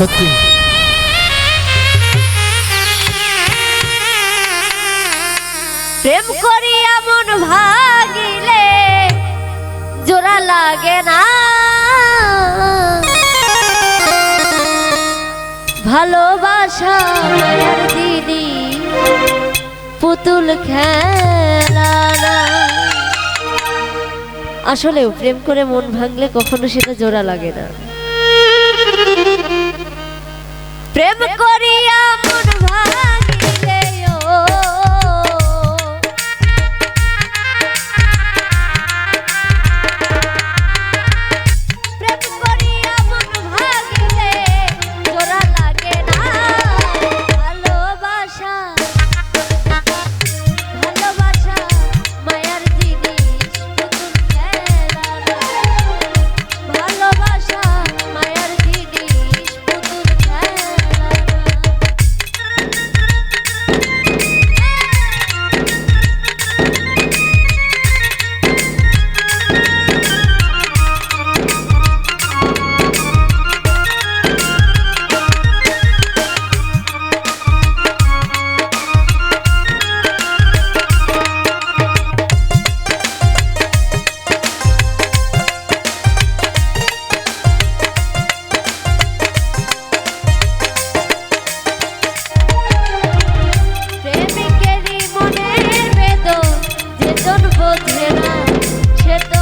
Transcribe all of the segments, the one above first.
সত্যি। প্রেম করিয়া মন ভাগিলে জোড়া লাগে না। ভালোবাসা দিদি, পুতুল খেলা আসলেও প্রেম করে মন ভাঙলে কখনো সেটা জোড়া লাগে না। প্রেম করিয়া মন ভাঙিলে না সে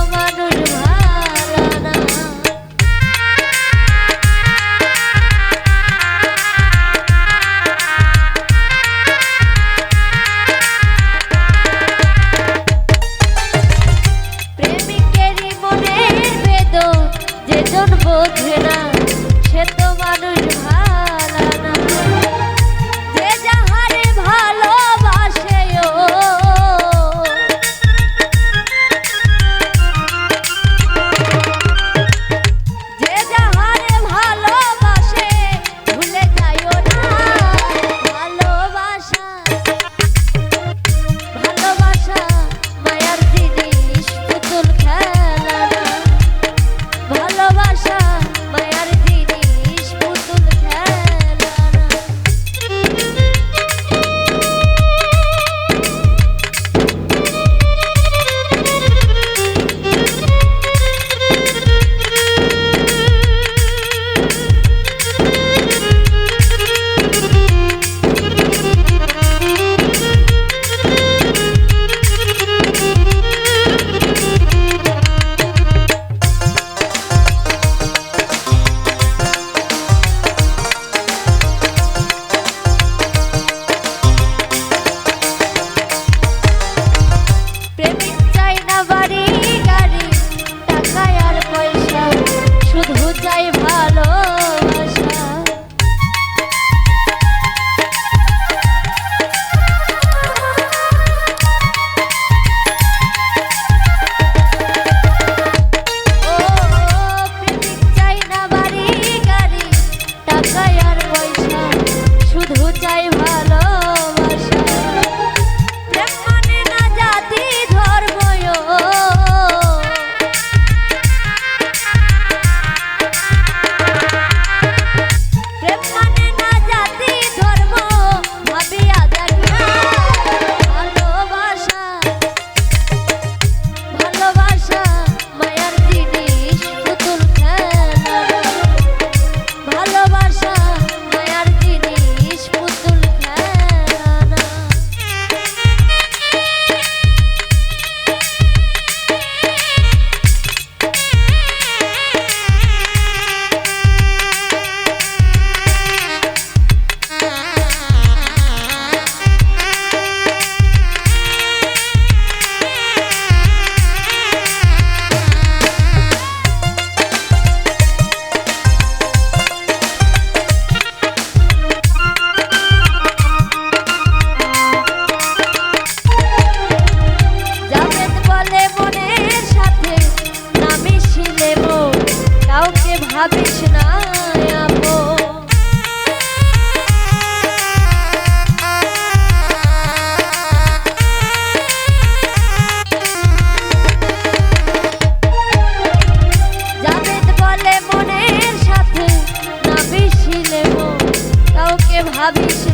love is